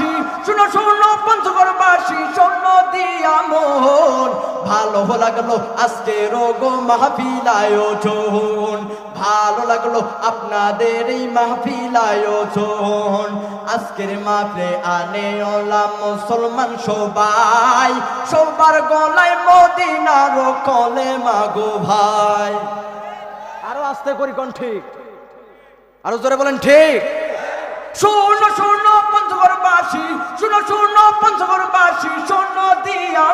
বাসি। শুনো শুনো পঞ্চগড় বাসি শোনো দিয়া মন ভালো লাগল আজকে রোগ মাহফিল আয়োজন ভালো লাগল আপনাদের এই মাহফিল আয়োজন আজকের মাহফিলে আনে ওলা মুসলমান সবাই। সবার গলায় মদিনার কলে মাগো ভাই। আরও আস্তে করি কোন ঠিক আরও জোরে বলেন, ঠিক। শূন্য শূন্য পঞ্চগড় বাসি শূন্য শূন্য পঞ্চগড় বাসি শূন্য দিয়া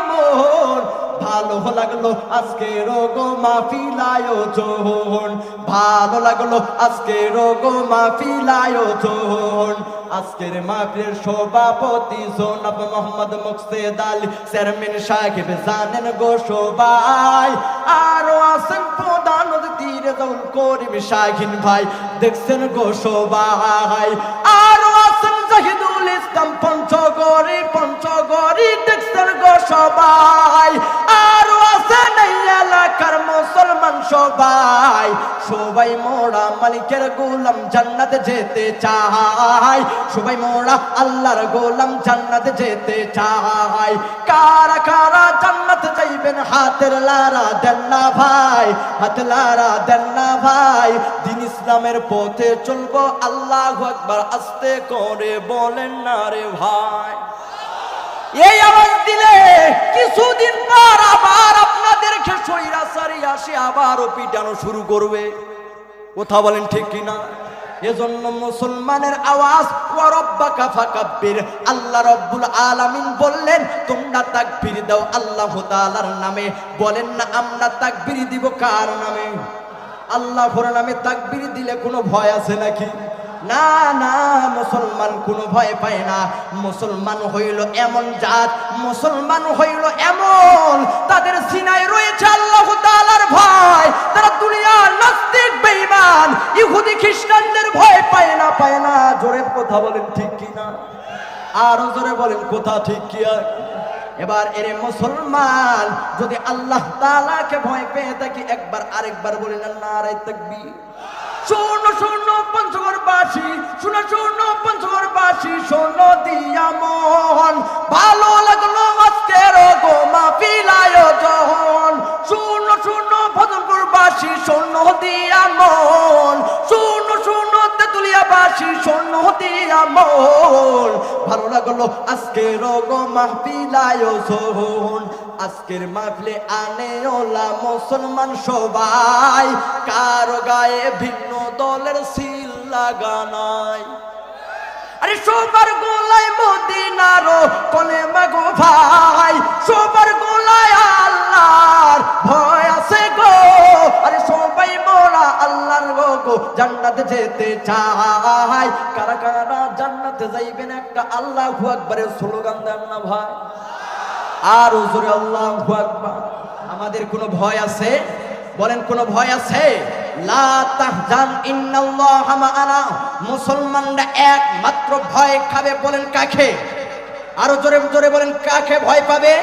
ভালো লাগল আজকে রোগ মাহফিল আয়োজন ভালো লাগল আজকে রোগ আজকের মাহফিলের সভাপতি জোনাব মোহাম্মদ মুকসেদ আলী, চেয়ারম্যান সাহেব জানেন গো সবাই। আরও আছেন প্রধান তীরে দৌল করিম শাহিন ভাই, দেখছেন গো সবাই। পঞ্চগড়ি দেখছেন গো সবাই। আরও আছেন এই এলাকার মুসলমান সবাই। সবাই মোরা মালিকের গোলাম জান্নাতে যেতে চায়। সবাই মোরা আল্লাহর গোলাম জান্নাতে যেতে চায়। কারা কারা জান্নাতে যাইবেন হাতের লারা দেন না ভাই। হাত লারা দেন না ভাই। দিন ইসলামের পথে চলবো, আল্লাহ একবার আস্তে করে বলেন না রে ভাই। এই আওয়াজ দিলে কিছুদিন পর আবার আপনাদেরকে সৈরাচারি আসে আবারও পিটানো শুরু করবে। কথা বলেন ঠিক কিনা? এজন্য মুসলমানের আওয়াজ আল্লাহ রব্বুল আলামিন বললেন, তোমরা তাকবীর দাও আল্লাহ তাআলার নামে। বলেন না, আমরা তাকবীর দিব কার নামে? আল্লাহর নামে তাকবীর দিলে কোনো ভয় আছে নাকি? না না, মুসলমান কোনো ভয় পায় না। মুসলমান হইল এমন জাত, মুসলমান হইল এমন। তাদের সিনায় রয়েছে আল্লাহ তাআলার ভয়। তারা দুনিয়ার নাস্তিক, বেঈমান। ইহুদি, খ্রিস্টানদের ভয় পায় না পায় না। জোরে কথা বলেন ঠিক কি না আরও জোরে বলেন, কথা ঠিক কি আর এবার এর মুসলমান, যদি আল্লাহ তাআলাকে ভয় পেয়ে থাকি, একবার আরেকবার বলেন নারায় তাকবীর। শূন্য শূন্য পঞ্চগড় বাসি শূন্য শূন্য পঞ্চগড় বাসি শূন্য দিয়া মন। ভালো লাগল আজকের গো মাহফিল আয়োজন। শূন্য শূন্য ভজনপুর বাসি শূন্য দিয়া মন। শূন্য শূন্য তেতুলিয়া বাসি শূন্য দিয়া মন ভালো লাগল আজকের গো আজকের মাহফিলে আনে ওলা মুসলমান সবাই। কারও গায়ে ভিন্ন দলের সিল লাগানাই আরে সবার গোলায় মদিনারো কলে মাগো ভাই। সবার গোলায় আল্লাহর ভয় আছে গো। আরে আল্লাহর গো জান্নাতে যেতে চাই কারা কারা জান্নাতে যাইবেন একটা আল্লাহু আকবারের স্লোগান দেন না ভাই? আর জোরে আল্লাহু আকবার। আমাদের কোনো ভয় আছে? বলেন কোনো ভয় আছে? মা'ানা মুসলমানরা একমাত্র ভয় খাবে বলেন কাকে? আরও জোরে জোরে বলেন কাকে ভয় পাবে?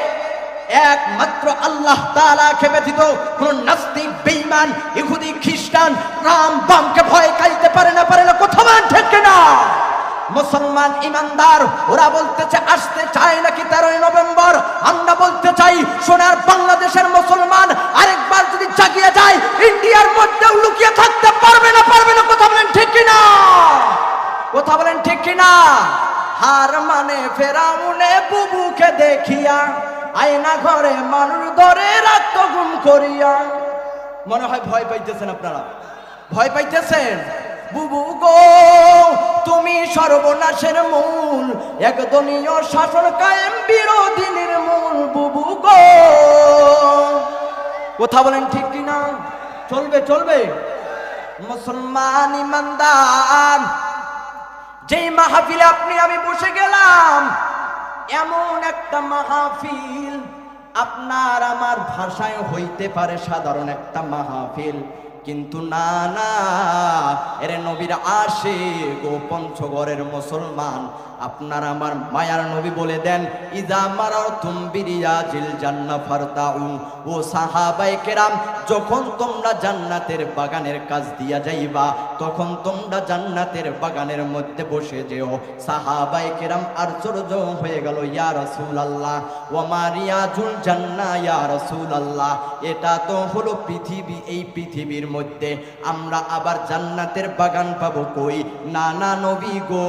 একমাত্র আল্লাহ তাআলাকে ব্যতীত কোন নাস্তিক, বেঈমান, ইহুদি, খ্রিস্টান, রাম বামকে ভয় খাইতে পারে না পারে না কোথাও ঠিক না মুসলমান ইমানদার ওরা বলতে বলতেছে, আসতে চায় নাকি তেরোই নভেম্বর? আমরা বলতে চাই, সোনার বাংলাদেশের মুসলমান আরেকবার যদি জাগিয়ে যায়, ইন্ডিয়ার মধ্যেও লুকিয়ে থাকতে পারবে না পারবে না, কথা বলেন ঠিক কিনা? কথা বলেন ঠিক কিনা? হার মানে ফেরাউনে বুবুকে দেখিয়া আয়না ঘরে মানুষ ধরে রাত গুম করিয়া। মনে হয় ভয় পাইতেছেন আপনারা? ভয় পাইতেছেন? বুবু গো, তুমি সর্বনাশের মূল একদলীয় শাসন কায়েম বিরোধীর মূল বুবু গো। কথা বলেন ঠিক কিনা? চলবে চলবে। মুসলমান ইমানদার, যেই মাহফিলে আপনি, আমি বসে গেলাম এমন একটা মাহফিল আপনার আমার ভাষায় হইতে পারে সাধারণ একটা মাহফিল। কিন্তু না না। এর নবীর আসে গো পঞ্চগড়ের মুসলমান। আপনার আমার মায়ার নবী বলে দেন, ইজা মারাও তুমবিরিয়া জিল জান্না ফারতাউ ও সাহাবাই কেরাম, যখন তোমরা জান্নাতের বাগানের কাজ দিয়া যাইবা, তখন তোমরা জান্নাতের বাগানের মধ্যে বসে যেও। সাহাবাই কেরাম আশ্চর্য হয়ে গেল, ইয়া রসুল আল্লাহ ও মারিয়া জুল জান্না ইয়া রসুল আল্লাহ এটা তো হলো পৃথিবী, এই পৃথিবীর মধ্যে, আমরা আবার জান্নাতের বাগান পাবো কই? না না নবী গো,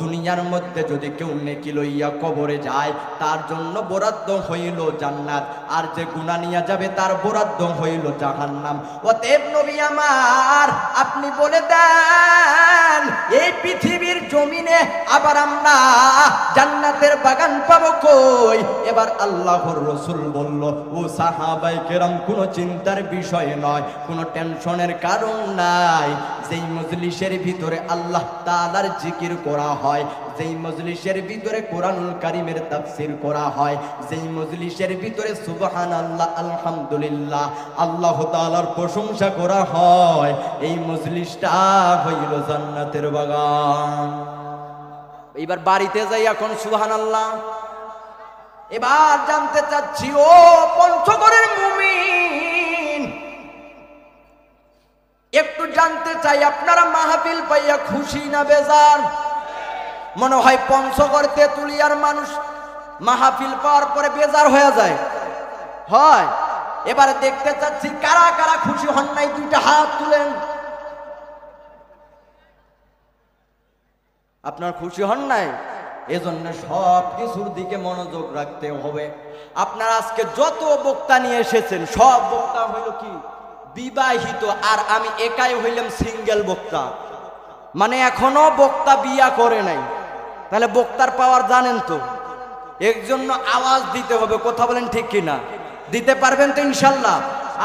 দুনিয়ার মধ্যে যদি কেউ নেকি লইয়া কবরে যায়, তার জন্য বরাদ্দ হইল জান্নাত। আর যে গুণা নিয়ে যাবে, তার বরাদ্দ হইল জাহান্নাম। অতএব নবী আমার, আপনি বলে দেন, এই পৃথিবীর জমিনে আবার আমরা জান্নাতের বাগান পাবো কই? এবার আল্লাহর রসুল বলল, ও সাহাবাই কেরাম, কোনো চিন্তার বিষয় নয়, কোনো টেনশনের কারণ নাই। যেই মজলিসের ভিতরে আল্লাহ তাআলার জিকির করা হয়, যেই মজলিসের ভিতরে কোরআনুল কারিমের তাফসির করা হয়, যেই মজলিসের ভিতরে সুবহান আল্লাহ আলহামদুলিল্লাহ, আল্লাহ তাআলার প্রশংসা করা হয়, এই মজলিসটা হইল জান্নাতের বাগান। এবার বাড়িতে যাই এখন সুবহান আল্লাহ এবার জানতে চাচ্ছি, ও পঞ্চগড়ের মুমিন। একটু জানতে চাই, আপনারা মাহফিল পাইয়া খুশি না বেজার? মনে হয় পঞ্চগড় তেতুলিয়ার মানুষ মাহফিল পাওয়ার পরে বেজার হয়ে যায়। হয়, এবারে দেখতে চাচ্ছি কারা কারা খুশি হন নাই, দুইটা হাত তুলেন। আপনার খুশি হন নাই? এজন্য সব কিছুর দিকে মনোযোগ রাখতে হবে। আপনার আজকে যত বক্তা নিয়ে এসেছেন, সব বক্তা হইল কি? বিবাহিত, আর আমি একাই হইলাম সিঙ্গেল বক্তা। মানে এখনও বক্তা বিয়া করে নাই। তাহলে বক্তার পাওয়ার জানেন তো এর জন্য আওয়াজ দিতে হবে, কথা বলেন ঠিক কিনা? দিতে পারবেন তো ইনশাল্লাহ।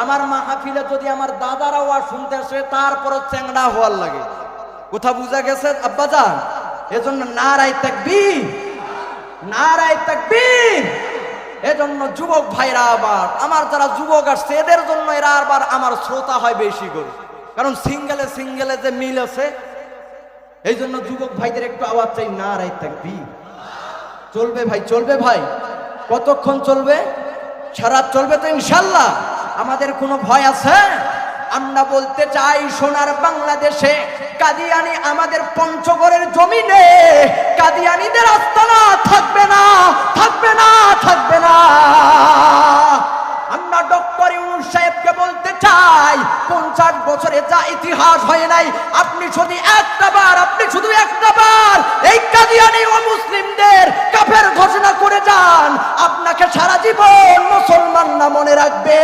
আমার মাহফিলে যদি আমার দাদারা আওয়াজ শুনতে আসে, তারপরও চ্যাংড়া হওয়ার লাগে। কোথা বুঝা গেছে? আব্বাজান এজন্য নারাই থাকবি নারাই থাকবি এজন্য যুবক ভাইরা আবার, আমার যারা যুবক আসছে, এদের জন্য এরা আবার আমার শ্রোতা হয় বেশি করে। কারণ সিঙ্গেলে সিঙ্গেলে যে মিল আছে এই জন্য যুবক ভাইদের একটু আওয়াজ চাই, না রাই থাকবি চলবে ভাই চলবে ভাই। কতক্ষণ চলবে? সারা চলবে তো ইনশাল্লাহ। আমাদের কোনো ভয় আছে? আমরা বলতে চাই, সোনার বাংলাদেশে কাদিয়ানি আমাদের পঞ্চগড়ের জমিনে কাদিয়ানিদের আস্তানা থাকবে না থাকবে না থাকবে না। আমরা ডক্টর ইউনুস সাহেবকে বলতে চাই, পঞ্চাশ বছরে যা ইতিহাস হয় নাই, আপনি শুধু একটা বার, আপনি শুধু একটা বার এই কাদিয়ানি ও মুসলিমদের কাফের ঘোষণা করে যান, আপনাকে সারা জীবন মুসলমান না মনে রাখবে।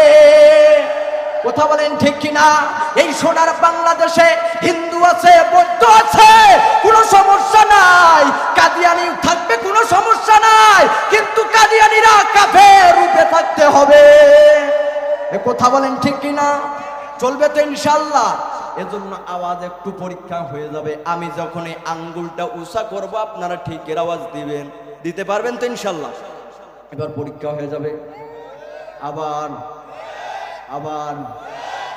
কথা বলেন ঠিক কিনা? এই সোনার বাংলাদেশে হিন্দু আছে, বৌদ্ধ আছে, কোনো সমস্যা নাই। কাদিয়ানি থাকবে, কোনো সমস্যা নাই। কিন্তু কাদিয়ানিরা কাফের রূপে থাকতে হবে। এ কথা বলেন ঠিক কিনা? চলবে তো ইনশাল্লাহ এজন্য আওয়াজ একটু পরীক্ষা হয়ে যাবে। আমি যখন এই আঙ্গুলটা উষা করব, আপনারা ঠিকের আওয়াজ দিবেন। দিতে পারবেন তো ইনশাল্লাহ এবার পরীক্ষা হয়ে যাবে। আবার আবার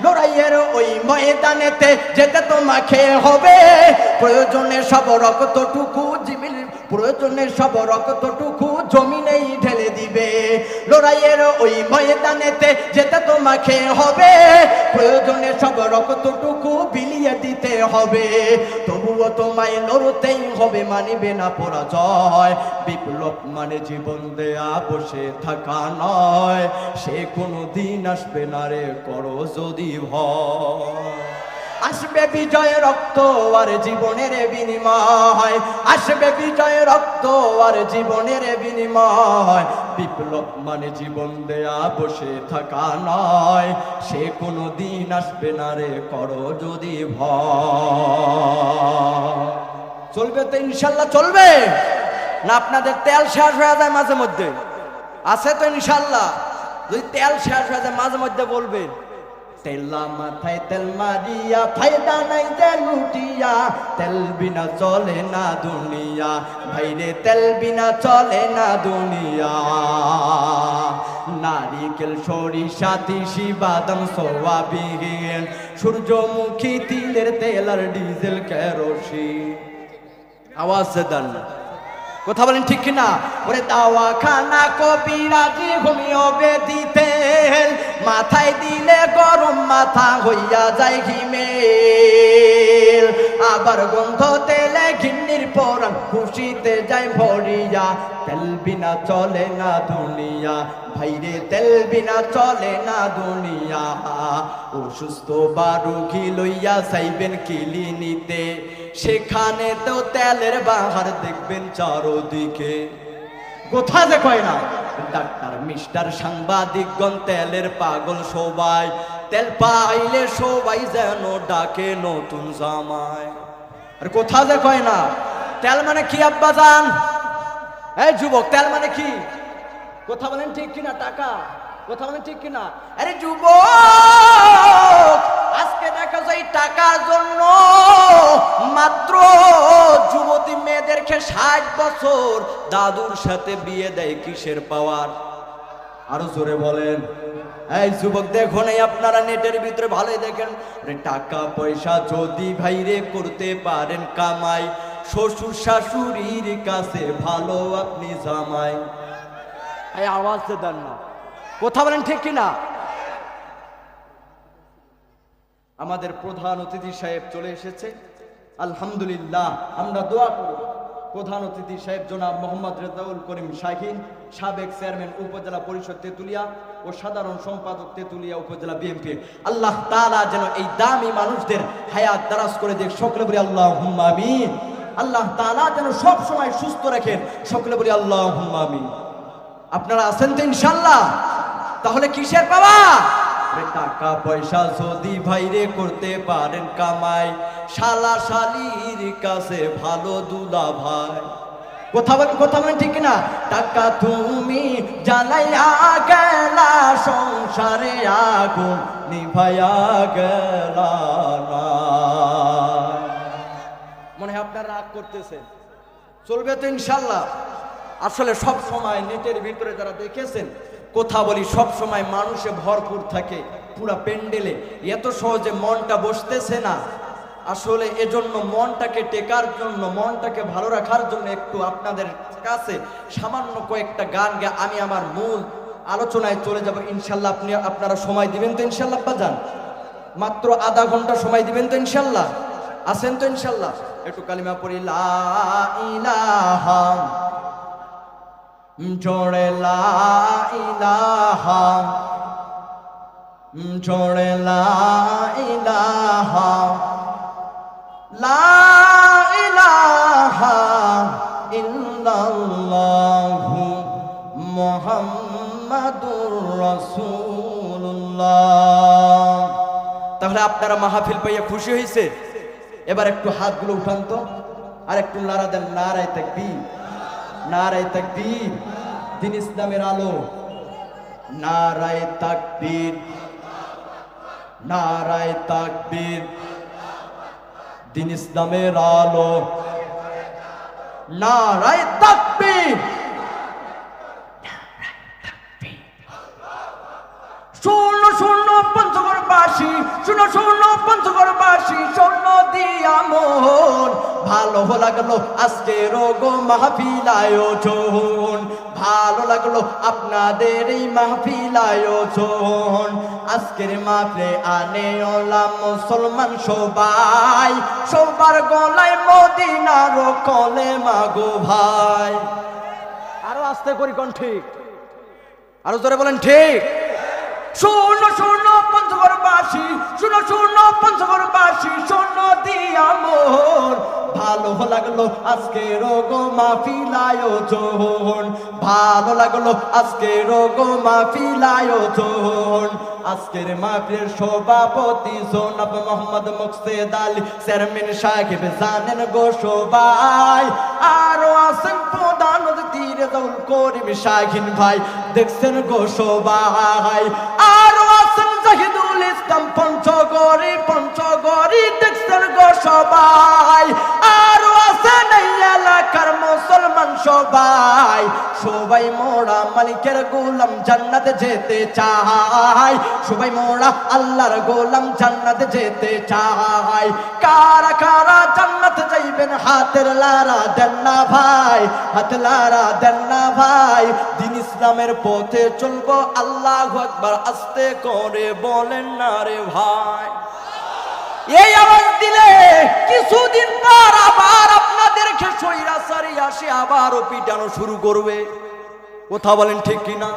লড়াইয়ের ওই ময়দানেতে যেতে তোমাকে হবে। প্রয়োজনে সব রক্তটুকু জিমিল, প্রয়োজনে সব রক্তটুকু জমিনেই ঢেলে দিবে। লড়াইয়ের ওই ময়দানেতে যেতে তোমাকে হবে। প্রয়োজনে সব রক্তটুকু বিলিয়ে দিতে হবে। তবুও তোমায় লড়তেই হবে, মানিবে না পরাজয়। বিপ্লব মানে জীবন দেয়া, বসে থাকা নয়। সে কোনো দিন আসবে না রে, করো যদি ভয়। আসবে বিজয় রক্ত আর জীবনের বিনিময়। আসবে বিজয় রক্ত আর জীবনের বিনিময়। বিপ্লব মানে জীবন দেয়া, বসে থাকা নয়। সে কোনো দিন আসবে না রে, করো যদি ভয়। চলবে তো ইনশাল্লাহ, চলবে। না, আপনাদের তেল শেষ হয়ে যায় মাঝে মধ্যে। আছে তো ইনশাল্লাহ। যদি তেল শেষ হয়ে যায়, মাঝে মধ্যে বলবেন তেলা মাথায় তেল মারিয়া, ফায়দা নাই যে লুটিয়া। তেল বিনা চলে না দুনিয়া, ভাইরে তেল বিনা চলে না দুনিয়া। নারিকেল, সরিষা, তিসি, বাদাম, সোয়াবিন, সূর্যমুখী তিলের তেল আর ডিজেল, কেরোসিন। আওয়াজ দেন। না কথা বলেন ঠিক কিনা? ওরে দাওয়া খানা কবিরাজি ঘুমিও বেদিতে মাথায় দিলে গরম মাথা হইয়া যায় ঘিমেল আবার গন্ধ তেলে ঘিন্নির পরাণ খুশিতে যায় ভরিয়া। তেল বিনা চলে না দুনিয়া, ভাইরে তেল বিনা চলে না দুনিয়া। অসুস্থ বা রুগী লইয়া চাইবেন কিলি নিতে সেখানে তো তেলের বাহার দেখবেন চারোদিকে। কোথা যে কয় না। ডাক্তার মিস্টার সাংবাদিকগণ তেলের পাগল সবাই। তেল পাইলে সবাই যেন ডাকে নতুন জামায় আর কোথা যে কয় না। তেল মানে কি আব্বা জান? এই যুবক তেল মানে কি? কথা বলেন ঠিক কিনা টাকা? কথা বলেন ঠিক কিনা? আরে যুবক! আজকে দেখা যায় টাকার জন্য মাত্র যুবতী মেয়েদেরকে ষাট বছর দাদুর সাথে বিয়ে দেয় কিসের পাওয়ার? আরও জোরে বলেন। এই যুবক দেখুন আপনারা নেটের ভিতরে ভালোই দেখেন। টাকা পয়সা যদি ভাইরে করতে পারেন কামাই, শ্বশুর শাশুড়ির কাছে ভালো আপনি জামাই। এই আওয়াজ দেন না। কথা বলেন ঠিক কিনা? আমাদের প্রধান অতিথি সাহেব চলে এসেছে। আলহামদুলিল্লাহ, আমরা দোয়া করি প্রধান অতিথি সাহেব জনাব মোহাম্মদ রেজাউল করিম শাহিন, সাবেক চেয়ারম্যান উপজেলা পরিষদ তেতুলিয়া ও সাধারণ সম্পাদক তেতুলিয়া উপজেলা বিএনপি। আল্লাহ তাআলা যেন এই দামি মানুষদের হায়াত দারাজ করে দেখ, সকলে বলি আল্লাহ আমিন। আল্লাহ তাআলা যেন সব সময় সুস্থ রাখেন, সকলে বলি আল্লাহ আমিন। আপনারা আছেন তো ইনশাল্লাহ তাহলে কিসের আরে টাকা পয়সা যদি ভাইরে করতে পারেন কামাই, শালা শালির কাছে ভালো দুলা ভাই। কথা বলেন কথা বলেন ঠিক না টাকা তুমি জ্বালাইয়া গেলা, সংসারে আগুন নিভাইয়া গেলা মনে হয় আপনারা রাগ করতেছেন চলবে তো ইনশাল্লাহ। আসলে সব সময় নেটের ভিতরে যারা দেখেছেন কথা বলি, সব সময় মানুষে ভরপুর থাকে পুরা প্যান্ডেলে। এত সহজে মনটা বসতেছে না। আসলে এজন্য মনটাকে টেকার জন্য, মনটাকে ভালো রাখার জন্য একটু আপনাদের কাছে সামান্য কয়েকটা গান গা আমি আমার মূল আলোচনায় চলে যাব। ইনশাল্লাহ আপনি, আপনারা সময় দিবেন তো ইনশাল্লাহ যান মাত্র আধা ঘণ্টা সময় দিবেন তো ইনশাল্লাহ? আছেন তো ইনশাল্লাহ? একটু কালিমা পড়ি, লা ইলাহা জোড়ে লা ইলাহা জোড়ে লা ইলাহা লা ইলাহা ইল্লাল্লাহু মুহাম্মাদুর রাসূলুল্লাহ। তাহলে আপনারা মাহফিল পাইয়া খুশি হয়েছে এবার একটু হাতগুলো উঠান তো, আর একটু নারা দেন, নারায় তাকবীর। নারায় তাকবীর, দিন ইসলামের আলো। নারায় তাকবীর নারায় তাকবীর, দিন ইসলামের আলো। নারায় তাকবীর শূন্য পঞ্চগড় বাসী পঞ্চগড় বাসী শূন্য দিয়া ভালো লাগল আজকে রোগ মাহফিল আয়োজন ভালো লাগল আপনাদের এই মাহফিল আয়োজন আজকের মাহফিলে আনে ওলা মুসলমান সবাই। সবার গলায় মদিনার কলে মাগো ভাই। আরও আস্তে করি কোন ঠিক আরও জোরে বলেন ঠিক। শূন্য শূন্য পঞ্চগড় বাসী শূন্য শূন্য পঞ্চগড় বাসী শূন্য দিয়া মোর ভালো লাগল আজকে রোগ মাহফিল আয়োজন ভালো লাগল আজকে রোগ আজকের মাহফিলের সভাপতি জনাব মোহাম্মদ মুকসেদ আলী, চেয়ারম্যান সাহেব জানেন গো সবাই। আরও আছেন প্রধান অতিথি রেজাউল করিম শাহিন ভাই, দেখছেন গো সবাই। পঞ্চগড়ি পঞ্চগড়ি দেখছেন গো সবাই। সবাই সবাই মোড়া মালিকের গোলাম জান্নাতে যেতে চাই। সবাই মোড়া আল্লাহর গোলাম জান্নাতে যেতে চাই। কারা কারা জান্নাতে যাইবেন হাতের লারা দেন না ভাই হাত লারা দেন না ভাই। দিন ইসলামের পথে চলবো, আল্লাহ একবার আস্তে করে বলেন না রে ভাই। এই আওয়াজ দিলে কিছুদিন পর আবার আপনাদেরকে আসে আবারও পিটানো শুরু করবে। কথা বলেন ঠিক কিনা?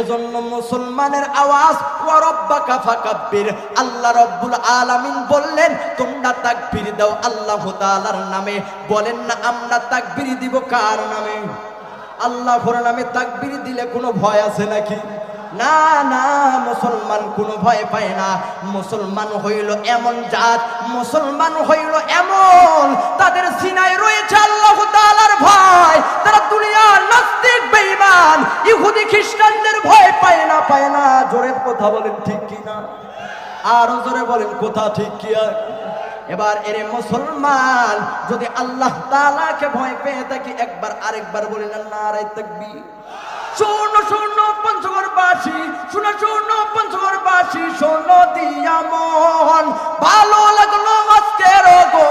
এজন্য মুসলমানের আওয়াজ আল্লাহ রব্বুল আলামিন বললেন, তোমরা তাকবীর দাও আল্লাহ তাআলার নামে। বলেন না, আমরা তাকবীর দিব কার নামে? আল্লাহর নামে তাকবীর দিলে কোনো ভয় আছে নাকি? না না, মুসলমান কোনো ভয় পায় না। মুসলমান হইল এমন জাত, মুসলমান হইল এমন। তাদের সিনায় রয়েছে আল্লাহ তাআলার ভয়। তারা দুনিয়ার নাস্তিক, বেঈমান। ইহুদি, খ্রিস্টানদের ভয় পায় না পায় না। জোরে কথা বলেন ঠিক কি না? আরও জোরে বলেন, কথা ঠিক কি আর? এবার এরে মুসলমান, যদি আল্লাহ তাআলাকে ভয় পেয়ে থাকি, একবার আরেকবার বলেন না আরে তাকবীর। শূন্য শূন্য পঞ্চগড় বাসী শূন্য দিয়া ভালো লাগল আজকের গো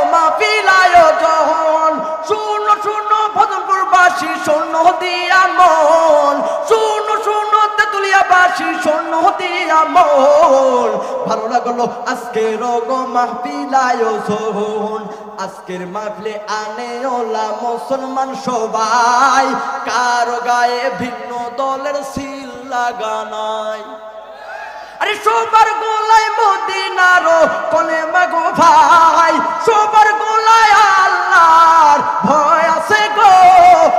শূন্য শূন্য ভজনপুর বাসী শূন্য দিয়া শূন্য শূন্য তেতুলিয়া শূন্য দিয়া ভালো লাগল আজকের গো মাহফিল আয়োজন। আজকের আনে ওলা মুসলমান সবাই, কারও গায়ে ভিন্ন দলের সিল লাগানাই আরে গোলায় মাগো ভাই গোলায় আল্লাহর ভয় আছে গো।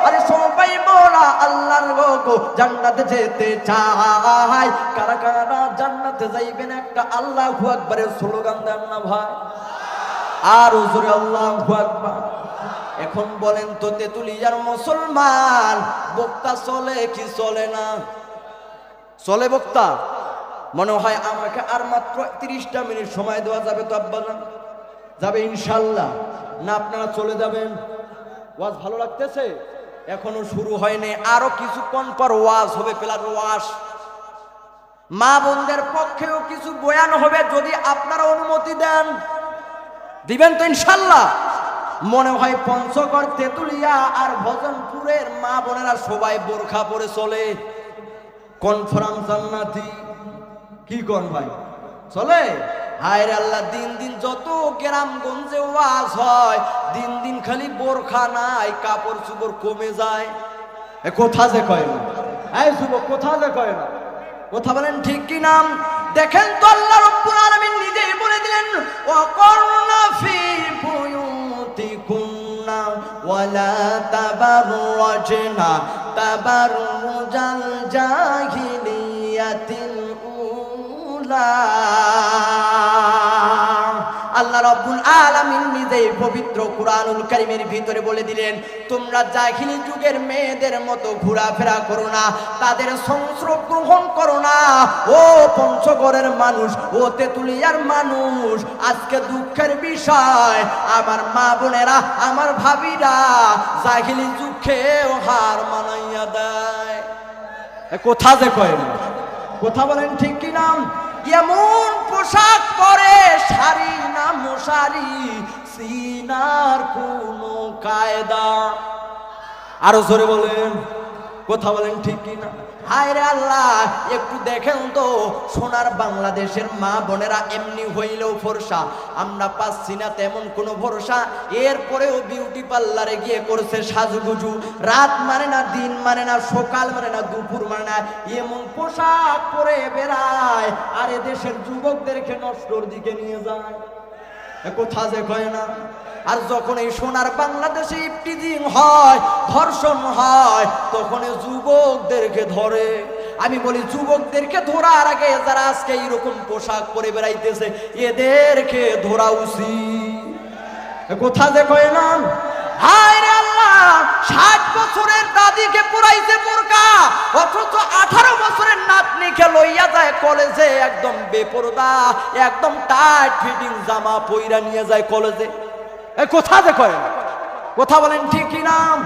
আরে সবাই মোরা আল্লাহর গো, জান্নাতে যেতে চাই কারা কারা যাইবেন একটা আল্লাহু স্লোগান দেন না ভাই? আর হুজুরে আল্লাহু আকবার। এখন বলেন তো তেতুলিয়ার মুসলমান বক্তা চলে কি চলে না? চলে বক্তা। মনে হয় আমাকে আর মাত্র তিরিশটা মিনিট সময় দেওয়া যাবে তো আব্বাজান? যাবে ইনশাল্লাহ। না, আপনারা চলে যাবেন। ওয়াজ ভালো লাগতেছে? এখনও শুরু হয়নি। আরও কিছুক্ষণ পর ওয়াজ হবে পেলার ওয়াজ। মা বোনদের পক্ষেও কিছু বয়ান হবে যদি আপনারা অনুমতি দেন। দিবেন তো ইনশাল্লাহ। মনে হয় পঞ্চগড় তেতুলিয়া আর ভজনপুরের মা বোনেরা সবাই বোরখা পরে চলে। কনফারেন্স জান্নাতি। কি কোন ভাই? চলে? হায় রে আল্লাহ, দিন দিন যত গ্রামগঞ্জে ওয়াজ হয়, দিন দিন খালি বোরখা নাই, কাপড় চুপড় কমে যায়। এ কোথা যে কয় না? এই যুবক, কোথা যে কয় না? কথা বলেন ঠিক কি নাম দেখেন তো আল্লাহ রব্বুল আলামিন নিজেই বলে দিলেন ওয়াকরনা ফি বুয়ুতিকুন্না ওয়ালা তাবাররাজনা তাবাররুজাল জাহিলিয়াতিল উলা আল্লাহ রব্বুল আলামিন নিজেই পবিত্র কুরআনুল কারীমের ভিতরে বলে দিলেন, তোমরা জাহিলি যুগের মেয়েদের মতো ঘোরাফেরা করো না, তাদের সংস্রব গ্রহণ করো না। ও পঞ্চগড়ের মানুষ, ও তেতুলিয়ার মানুষ, আজকে দুঃখের বিষয়। আমার মা বোনেরা, আমার ভাবিরা, জাহিলি যুগেও হার মানাইয়া দেয়। কোথা যে কয় কথা বলেন ঠিক কি নাম এমন পোশাক পরে শাড়ি না মশারি, সিনার কোনো কায়দা। আরও জোরে বলেন, কথা বলেন ঠিক কি না হায় রে আল্লাহ, একটু দেখেন তো, সোনার বাংলাদেশের মা বোনেরা এমনি হইলেও ভরসা। আমরা পাচ্ছি না তেমন কোনো ভরসা। এরপরেও বিউটি পার্লারে গিয়ে করছে সাজুগুজু। রাত মানে না দিন মানে না সকাল মানে না দুপুর মানে না, এমন পোশাক পরে বেড়ায়। আর এ দেশের যুবকদেরকে নষ্টর দিকে নিয়ে যায়। কোথা যে কয় না? আর যখন এই সোনার বাংলাদেশে ইফটিজিং হয়, ধর্ষণ হয়, তখন যুবকদেরকে ধরে। আমি বলি, যুবকদেরকে ধরার আগে যারা আজকে এইরকম পোশাক পরে বেড়াইতেছে, এদেরকে ধরা উচিত। কোথা যে না? হায় রে আল্লাহ, ষাট বছরের দাদিকে পুরাইছে বোরকা, অথচ আঠারো বছরের নাতনিকে লইয়া যায় কলেজে, একদম বেপরদা, একদম টাইট ফিটিং জামা পইরা নিয়ে যায় কলেজে। কোথা কোথা কথা বলেন ঠিক নাম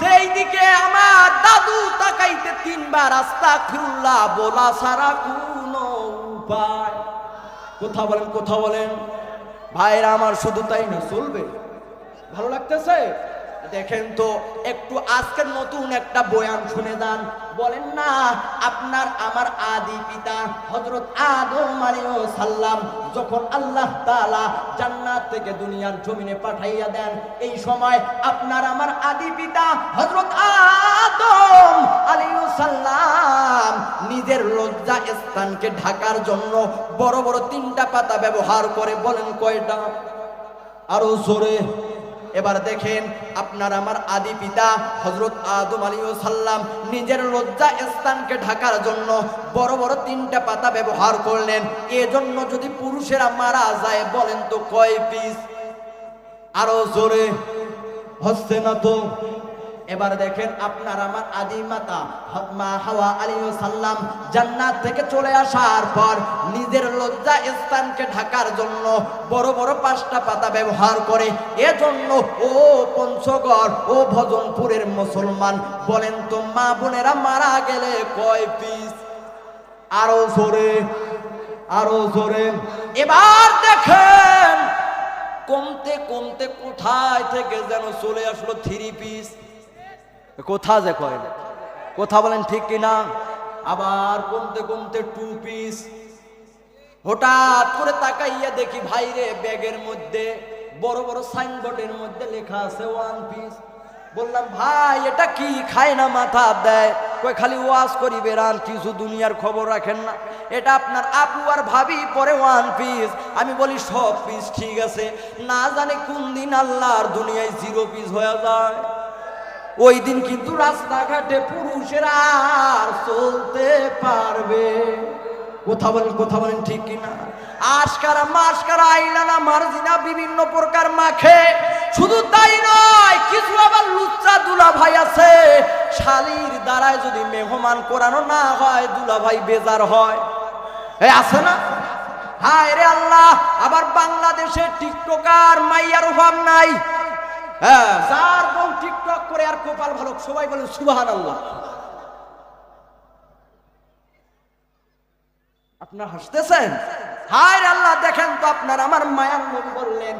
সেই দিকে আমার দাদু তাকাইতে তিনবার রাস্তা খুল্লা, বলা সারা কোনো উপায়। কথা বলেন, কোথা বলেন। ভাইরা আমার শুধু তাই না, চলবে। ভালো লাগতেছে? দেখেন তো, একটু আজকের নতুন একটা বয়ান শুনে যান। বলেন না, আপনার আমার আদি পিতা হজরত আদম সাল্লাম যখন আল্লাহ তাআলা জান্নাত থেকে দুনিয়ার জমিনে পাঠাইয়া দেন, এই সময় আপনার আমার আদি পিতা হজরত আদম আলাইহিস সাল্লাম নিজের লজ্জা স্থানকে ঢাকার জন্য বড় বড় তিনটা পাতা ব্যবহার করে বলেন কয়টা? আরও জোরে। এবার দেখেন আপনার আমার আদি পিতা হজরত আদম আলী সাল্লাম নিজের লজ্জা স্থানকে ঢাকার জন্য বড় বড় তিনটা পাতা ব্যবহার করলেন। এজন্য যদি পুরুষেরা মারা যায় বলেন তো কয় পিস? আরও জোরে, হচ্ছে না তো? এবার দেখেন আপনার আমার আদি মাতা মা হাওয়া আলী সাল্লাম জান্নাত থেকে চলে আসার পর নিজের লজ্জা স্থানকে ঢাকার জন্য বড় বড় পাঁচটা পাতা ব্যবহার করে। এজন্য, ও পঞ্চগড়, ও ভজনপুরের মুসলমান, বলেন তো মা বোনেরা মারা গেলে কয় পিস? আরও জোরে আরও জোরে। এবার দেখেন, কমতে কমতে কোথায় থেকে যেন চলে আসলো থ্রি পিস কোথা যে কয় কোথা বলেন ঠিক কিনা? আবার কমতে কমতে টু পিস হঠাৎ করে তাকাইয়া দেখি ভাইরে ব্যাগের মধ্যে, বড় বড় সাইনবোর্ডের মধ্যে লেখা আছে ওয়ান পিস বললাম, ভাই, এটা কি? খায় না মাথা দেয়। কই খালি ওয়াজ করি বেরান কিছু দুনিয়ার খবর রাখেন না। এটা আপনার আপু আর ভাবি পরে ওয়ান পিস আমি বলি, সব পিস ঠিক আছে। না জানি কোন দিন আল্লাহর দুনিয়ায় জিরো পিস হয়ে যায়। ওই দিন কিন্তু রাস্তাঘাটে পুরুষেরা আর চলতে পারবে। কথা বলেন কথা বলেন ঠিক কিনা? আশকারা মাসকারা আইলানা, মার্জিনা, বিভিন্ন প্রকার মাখে। শুধু তাই নয়, কিছু আবার লুচ্চা দুলা ভাই আছে। শালির দ্বারায় যদি মেহমান করানো না হয় দুলা ভাই বেজার হয়। আছে না? হায় রে আল্লাহ, আবার বাংলাদেশে টিকটকার মাইয়ার অভাব নাই। হ্যাঁ। যার বউ টিকটক করে আর কপাল ভালো, সবাই বলেন সুবাহান আল্লাহ আপনার হাসতেছেন? হায় আল্লাহ, দেখেন তো আপনার, আমার মায়ার নবী বললেন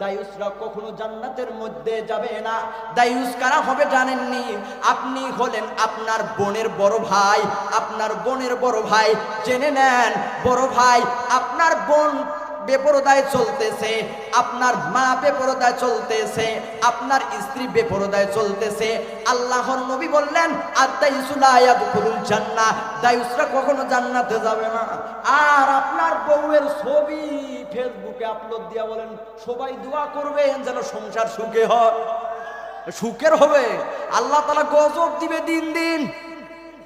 দায়ুসরা কখনো জান্নাতের মধ্যে যাবে না। দায়ুস কারা হবে জানেননি? আপনি হলেন আপনার বোনের বড় ভাই। আপনার বোনের বড় ভাই, জেনে নেন, বড় ভাই, আপনার বোন বেপরদায় চলতেছে, আপনার মা বেপরদায় চলতেছে, আপনার স্ত্রী বেপরদায় চলতেছে। আল্লাহর নবী বললেন জান্নাহ। দায়ুসরা কখনো জান্নাতে যাবে না। আর আপনার বউয়ের ছবি ফেসবুকে আপলোড দিয়া বলেন, সবাই দোয়া করবেন যেন সংসার সুখে হয়। সুখের হবে। আল্লাহ তালা গজব দিবে দিন দিন।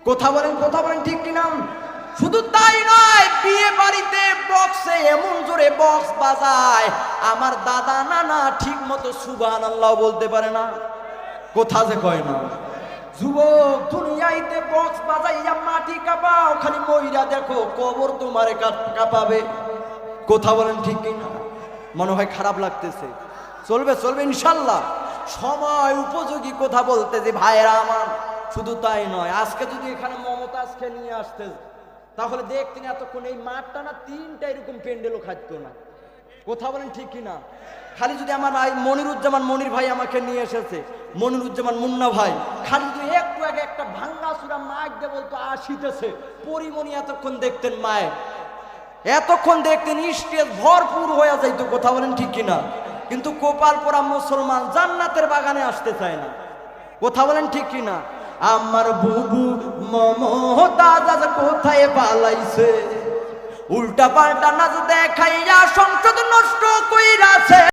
কথা বলেন কথা বলেন ঠিক কিনা? শুধু তাই নয়, বিয়ে বাড়িতে বক্সে এমন জোরে বক্স বাজায়। আমার দাদা, নানা ঠিক মতো সুবান আল্লাহ বলতে পারে না। কোথা যে কয় না। যুবক দুনিয়াইতে বক্স বাজাইয়া মাটি কাঁপাও, খালি মহিলা দেখো, কবর তোমারে কাপ- কাঁপাবে। কথা বলেন ঠিক কিনা? মনে হয় খারাপ লাগতেছে। চলবে চলবে ইনশাল্লাহ। সময় উপযোগী কথা বলতে যে ভাইরা আমার। শুধু তাই নয়, আজকে যদি এখানে মমতাজকে নিয়ে আসতে তাহলে দেখতেন এতক্ষণ এই মাঠটা না তিনটা এরকম প্যান্ডেলও খাদ্য না। কথা বলেন ঠিক কিনা? খালি যদি আমার মনিরুজ্জামান মনির ভাই আমাকে নিয়ে এসেছে, মনিরুজ্জামান মুন্না ভাই, খালি যদি একটু আগে একটা ভাঙ্গা সুরা মাইক দিয়ে বলতো আসিতেছে পরিমণি এতক্ষণ দেখতেন মায়ের। এতক্ষণ দেখতেন স্টেজ ভরপুর হয়ে যাইতো, কথা বলেন ঠিক কিনা? কিন্তু কোপাল পরা মুসলমান জান্নাতের বাগানে আসতে চায় না। কথা বলেন ঠিক কিনা? আমার বুবু মমতাজ কোথায় পালাইছে? উল্টা পাল্টা নাচ দেখাইয়া সংসদ নষ্ট কইরাছে।